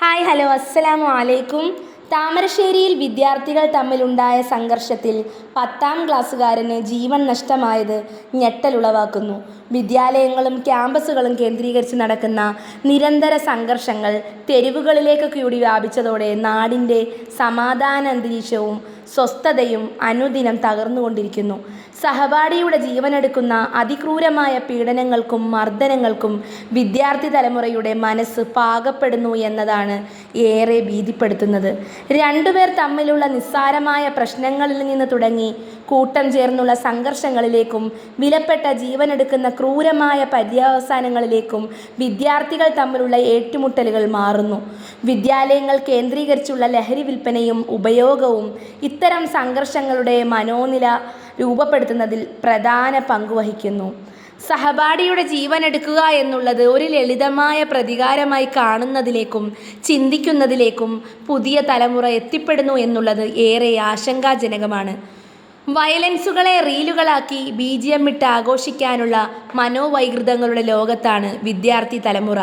Hi hello. അസ്സലാമു അലൈക്കും. താമരശ്ശേരിയിൽ വിദ്യാർത്ഥികൾ തമ്മിലുണ്ടായ സംഘർഷത്തിൽ പത്താം ക്ലാസ്സുകാരന് ജീവൻ നഷ്ടമായത് ഞെട്ടലുളവാക്കുന്നു വിദ്യാലയങ്ങളും ക്യാമ്പസുകളും കേന്ദ്രീകരിച്ച് നടക്കുന്ന നിരന്തര സംഘർഷങ്ങൾ തെരുവുകളിലേക്ക് കൂടി വ്യാപിച്ചതോടെ നാടിന്റെ സമാധാന അന്തരീക്ഷവും സ്വസ്ഥതയും അനുദിനം തകർന്നുകൊണ്ടിരിക്കുന്നു. സഹപാഠിയുടെ ജീവനെടുക്കുന്ന അതിക്രൂരമായ പീഡനങ്ങൾക്കും മർദ്ദനങ്ങൾക്കും വിദ്യാർത്ഥി തലമുറയുടെ മനസ്സ് പാകപ്പെടുന്നു എന്നതാണ് ഏറെ ഭീതിപ്പെടുത്തുന്നത്. രണ്ടുപേർ തമ്മിലുള്ള നിസ്സാരമായ പ്രശ്നങ്ങളിൽ നിന്ന് തുടങ്ങി കൂട്ടം ചേർന്നുള്ള സംഘർഷങ്ങളിലേക്കും വിലപ്പെട്ട ജീവനെടുക്കുന്ന ക്രൂരമായ പര്യവസാനങ്ങളിലേക്കും വിദ്യാർത്ഥികൾ തമ്മിലുള്ള ഏറ്റുമുട്ടലുകൾ മാറുന്നു. വിദ്യാലയങ്ങൾ കേന്ദ്രീകരിച്ചുള്ള ലഹരി വിൽപ്പനയും ഉപയോഗവും ഇത്തരം സംഘർഷങ്ങളുടെ മനോനില രൂപപ്പെടുത്തുന്നതിൽ പ്രധാന പങ്ക് വഹിക്കുന്നു. സഹപാഠിയുടെ ജീവൻ എടുക്കുക എന്നുള്ളത് ഒരു ലളിതമായ പ്രതികാരമായി കാണുന്നതിലേക്കും ചിന്തിക്കുന്നതിലേക്കും പുതിയ തലമുറ എത്തിപ്പെടുന്നു എന്നുള്ളത് ഏറെ ആശങ്കാജനകമാണ്. വയലൻസുകളെ റീലുകളാക്കി ബി ജി എം ഇട്ട് ആഘോഷിക്കാനുള്ള മനോവൈകൃതങ്ങളുടെ ലോകത്താണ് വിദ്യാർത്ഥി തലമുറ.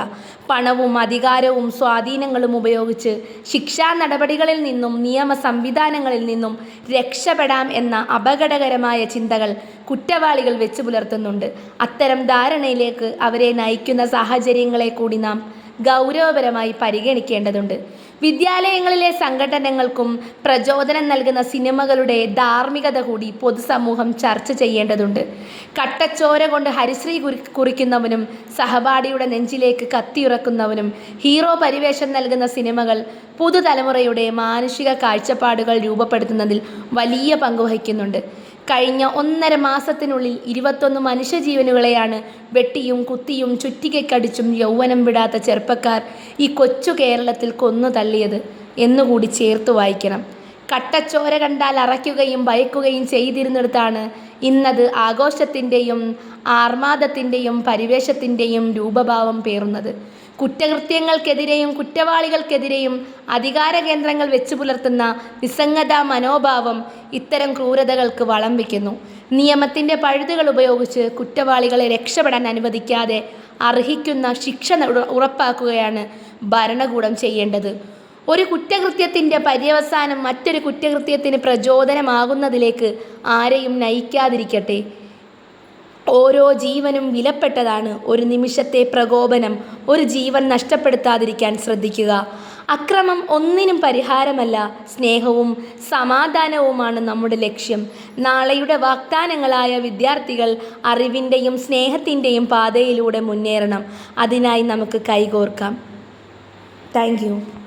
പണവും അധികാരവും സ്വാധീനങ്ങളും ഉപയോഗിച്ച് ശിക്ഷാ നടപടികളിൽ നിന്നും നിയമ സംവിധാനങ്ങളിൽ നിന്നും രക്ഷപ്പെടാം എന്ന അപകടകരമായ ചിന്തകൾ കുറ്റവാളികൾ വെച്ചു പുലർത്തുന്നുണ്ട്. അത്തരം ധാരണയിലേക്ക് അവരെ നയിക്കുന്ന സാഹചര്യങ്ങളെ കൂടി നാം ഗൗരവപരമായി പരിഗണിക്കേണ്ടതുണ്ട്. വിദ്യാലയങ്ങളിലെ സംഘടനകൾക്കും പ്രചോദനം നൽകുന്ന സിനിമകളുടെ ധാർമ്മികത കൂടി പൊതുസമൂഹം ചർച്ച ചെയ്യേണ്ടതുണ്ട്. കട്ടച്ചോര കൊണ്ട് ഹരിശ്രീ കുറി കുറിക്കുന്നവനും സഹപാഠിയുടെ നെഞ്ചിലേക്ക് കത്തിയുറക്കുന്നവനും ഹീറോ പരിവേഷം നൽകുന്ന സിനിമകൾ പുതുതലമുറയുടെ മാനുഷിക കാഴ്ചപ്പാടുകൾ രൂപപ്പെടുത്തുന്നതിൽ വലിയ പങ്ക് വഹിക്കുന്നുണ്ട്. കഴിഞ്ഞ ഒന്നര മാസത്തിനുള്ളിൽ ഇരുപത്തൊന്ന് മനുഷ്യജീവനുകളെയാണ് വെട്ടിയും കുത്തിയും ചുറ്റികക്കടിച്ചും യൗവനം വിടാത്ത ചെറുപ്പക്കാർ ഈ കൊച്ചു കേരളത്തിൽ കൊന്നു തള്ളിയത് എന്നുകൂടി ചേർത്ത് വായിക്കണം. കട്ടച്ചോര കണ്ടാൽ അറയ്ക്കുകയും ഭയക്കുകയും ചെയ്തിരുന്നിടത്താണ് ഇന്നത് ആഘോഷത്തിന്റെയും ആർമാദത്തിന്റെയും പരിവേഷത്തിന്റെയും രൂപഭാവം പേറുന്നത്. കുറ്റകൃത്യങ്ങൾക്കെതിരെയും കുറ്റവാളികൾക്കെതിരെയും അധികാര കേന്ദ്രങ്ങൾ വെച്ചു പുലർത്തുന്ന നിസ്സംഗത മനോഭാവം ഇത്തരം ക്രൂരതകൾക്ക് വളം വയ്ക്കുന്നു. നിയമത്തിന്റെ പഴുതുകൾ ഉപയോഗിച്ച് കുറ്റവാളികളെ രക്ഷപ്പെടാൻ അനുവദിക്കാതെ അർഹിക്കുന്ന ശിക്ഷ ഉറപ്പാക്കുകയാണ് ഭരണകൂടം ചെയ്യേണ്ടത്. ഒരു കുറ്റകൃത്യത്തിന്റെ പര്യവസാനം മറ്റൊരു കുറ്റകൃത്യത്തിന് പ്രചോദനമാകുന്നതിലേക്ക് ആരെയും നയിക്കാതിരിക്കട്ടെ. ഓരോ ജീവനും വിലപ്പെട്ടതാണ് ഒരു നിമിഷത്തെ പ്രകോപനം ഒരു ജീവൻ നഷ്ടപ്പെടുത്താതിരിക്കാൻ ശ്രദ്ധിക്കുക. അക്രമം ഒന്നിനും പരിഹാരമല്ല സ്നേഹവും സമാധാനവുമാണ് നമ്മുടെ ലക്ഷ്യം. നാളെയുടെ വാഗ്ദാനങ്ങളായ വിദ്യാർത്ഥികൾ അറിവിന്റെയും സ്നേഹത്തിന്റെയും പാതയിലൂടെ മുന്നേറണം. അതിനായി നമുക്ക് കൈകോർക്കാം. താങ്ക്